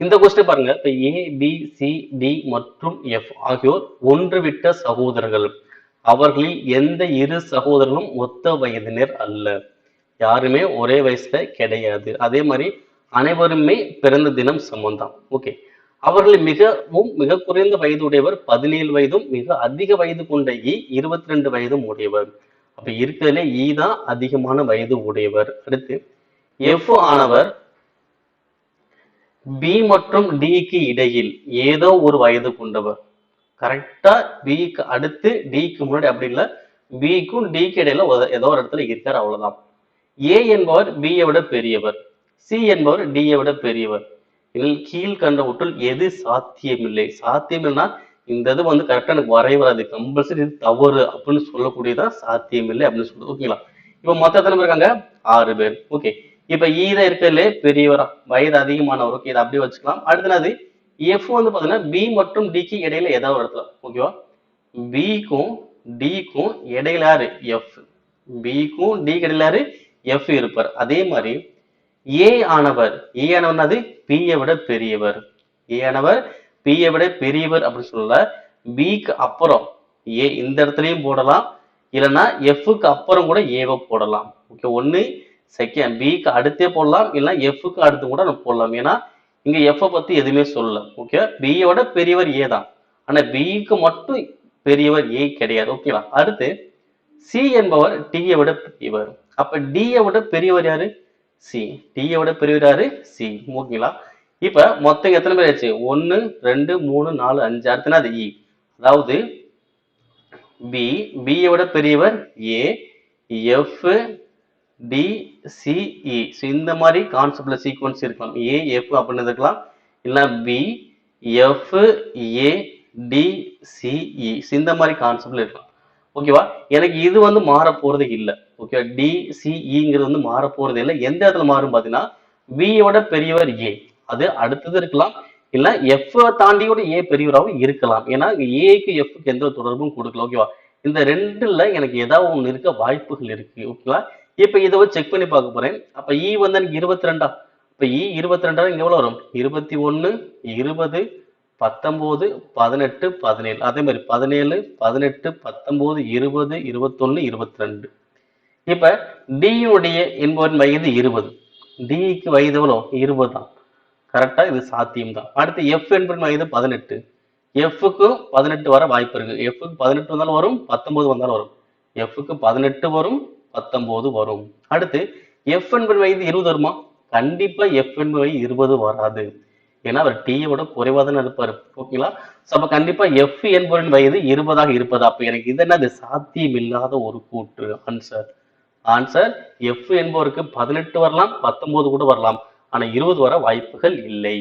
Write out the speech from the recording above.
இந்த கொஸ்டின் பாருங்க. இப்போ ஏ பி சி டி மற்றும் எஃப் ஆகியோர் ஒன்றுவிட்ட சகோதரர்கள். அவர்களில் எந்த இரு சகோதரர்களும் ஒத்த வயதினர் அல்ல. யாருமே ஒரே வயசுல கிடையாது. அதே மாதிரி அனைவருமே பிறந்த தினம் சம்பந்தம் ஓகே அவர்களில் மிகவும் மிக குறைந்த வயது உடையவர் பதினேழு வயதும் மிக அதிக வயது கொண்ட e இ இருபத்தி ரெண்டு வயதும் உடையவர். அப்ப இருக்கிறதுலே இ தான் அதிகமான வயது உடையவர். அடுத்து எஃப் ஆனவர் பி மற்றும் டிக்கு இடையில் ஏதோ ஒரு வயது கொண்டவர். கரெக்டா பிக்கு அடுத்து டிக்கு முன்னாடி அப்படி இல்லை. பிக்கும் டிக்கு இடையில ஏதோ ஒரு இடத்துல இருக்கார் அவ்வளவுதான். ஏ என்பவர் பியை விட பெரியவர். சி என்பவர் டியை விட பெரியவர். இதில் கீழ்கண்டவற்றுள் எது சாத்தியமில்லை? சாத்தியமில்லைன்னா இந்த இது வந்து கரெக்டா எனக்கு வரைய வராது. கம்பல்சரி இது தவறு அப்படின்னு சொல்லக்கூடியதான் சாத்தியமில்லை அப்படின்னு சொல்லுது ஓகேங்களா இப்போ மொத்த எத்தனை பேர் இருக்காங்க? ஆறு பேர். ஓகே இப்ப e ஈத இருக்கிறதுலே பெரியவரா வயது அதிகமானவருக்கு இதை அப்படியே வச்சுக்கலாம். அடுத்தது எஃப் வந்து பாத்தீங்கன்னா பி மற்றும் டிக்கு இடையில ஏதாவது ஒரு இடத்துல. ஓகேவா பிக்கும் டிக்கும் இடையில யாரு? எஃப் பிக்கும் டி இடையில யாரு? எஃப் இருப்பார். அதே மாதிரி ஏ ஆனவர். ஏ ஆனவர் அது பியை விட பெரியவர். ஏ ஆனவர் பியை விட பெரியவர் அப்படின்னு சொல்லல. பிக்கு அப்புறம் ஏ இந்த இடத்துலயும் போடலாம். இல்லைன்னா எஃப்க்கு அப்புறம் கூட ஏவை போடலாம். ஓகே ஒண்ணு செகண்ட் பிக்கு அடுத்தே போடலாம் இல்லைன்னா எஃப்க்கு அடுத்து கூட நம்ம போடலாம். ஏன்னா இங்க எஃப்பை பத்தி எதுவுமே சொல்லல. ஓகே பியோட பெரியவர் ஏ தான். ஆனா பிக்கு மட்டும் பெரியவர் ஏ கிடையாது. ஓகேவா அடுத்து சி என்பவர் டியை விட பெரியவர். அப்ப டியை விட பெரியவர் யாரு? சி டியை விட பெரியவர் யாரு? சி ஓகேங்களா இப்ப மொத்தம் எத்தனை பேர் ஆச்சு? ஒன்னு ரெண்டு மூணு நாலு அஞ்சு. அடுத்துனா அது இ e. அதாவது பி பியை விட பெரியவர் A F DCE so e. இந்த மாதிரி கான்செப்டில் சீக்வன்ஸ் இருக்கலாம். ஏஎஃப் அப்படின்னு இருக்கலாம். இல்லை பி எஃப் ஏ டிசிஇ இந்த மாதிரி கான்செப்டில் இருக்கலாம். ஓகேவா எனக்கு இது வந்து மாற போகிறது இல்லை ஓகேவா டிசிஇங்கிறது e வந்து மாற போகிறது இல்லை. எந்த இடத்துல மாறும் பார்த்தீங்கன்னா பியோட பெரியவர் ஏ அது அடுத்தது இருக்கலாம். இல்லை எஃப் தாண்டியோட ஏ பெரியவராகவும் இருக்கலாம். ஏன்னா ஏக்கு எஃப்க்கு எந்த ஒரு தொடர்பும் கொடுக்கல. ஓகேவா இந்த ரெண்டுல எனக்கு ஏதாவது ஒன்று இருக்க வாய்ப்புகள் இருக்கு. ஓகேவா இப்ப இதை வச்சு செக் பண்ணி பார்க்க போறேன். அப்ப இ வந்து எனக்கு இருபத்தி ரெண்டா இப்ப இ e இருபத்தி ரெண்டா இங்க எவ்வளவு வரும்? இருபத்தி ஒண்ணு இருபது பத்தொன்பது பதினெட்டு பதினேழு. அதே மாதிரி பதினேழு பதினெட்டு பத்தொன்பது இருபது இருபத்தொன்னு இருபத்தி ரெண்டு இப்ப டியுடைய என்பவரின் வயது இருபது. டிக்கு வயது எவ்வளோ இருபது தான். கரெக்டா இது சாத்தியம் தான் அடுத்து எஃப் என்பவரின் வயது பதினெட்டு. எஃப்புக்கும் பதினெட்டு வர வாய்ப்பு இருக்கு. எஃப்க்கு பதினெட்டு வந்தாலும் வரும் பத்தொன்பது வந்தாலும் வரும். எஃப்க்கு பதினெட்டு வரும் பத்தொன்பது வரும். அடுத்து எஃப் என்பது வயது இருபது வருமா? கண்டிப்பா எஃப் என்பது வயது இருபது வராது. ஏன்னா அவர் டீயை விட குறைவா தானே இருப்பார். ஓகேங்களா ஸோ அப்ப கண்டிப்பா எஃப் என்பவரின் வயது இருபதாக இருப்பது. அப்போ எனக்கு இது என்னது? சாத்தியம் இல்லாத ஒரு கூற்று. ஆன்சர் ஆன்சர் எஃப் என்பவருக்கு பதினெட்டு வரலாம் பத்தொன்பது கூட வரலாம். ஆனா இருபது வர வாய்ப்புகள் இல்லை.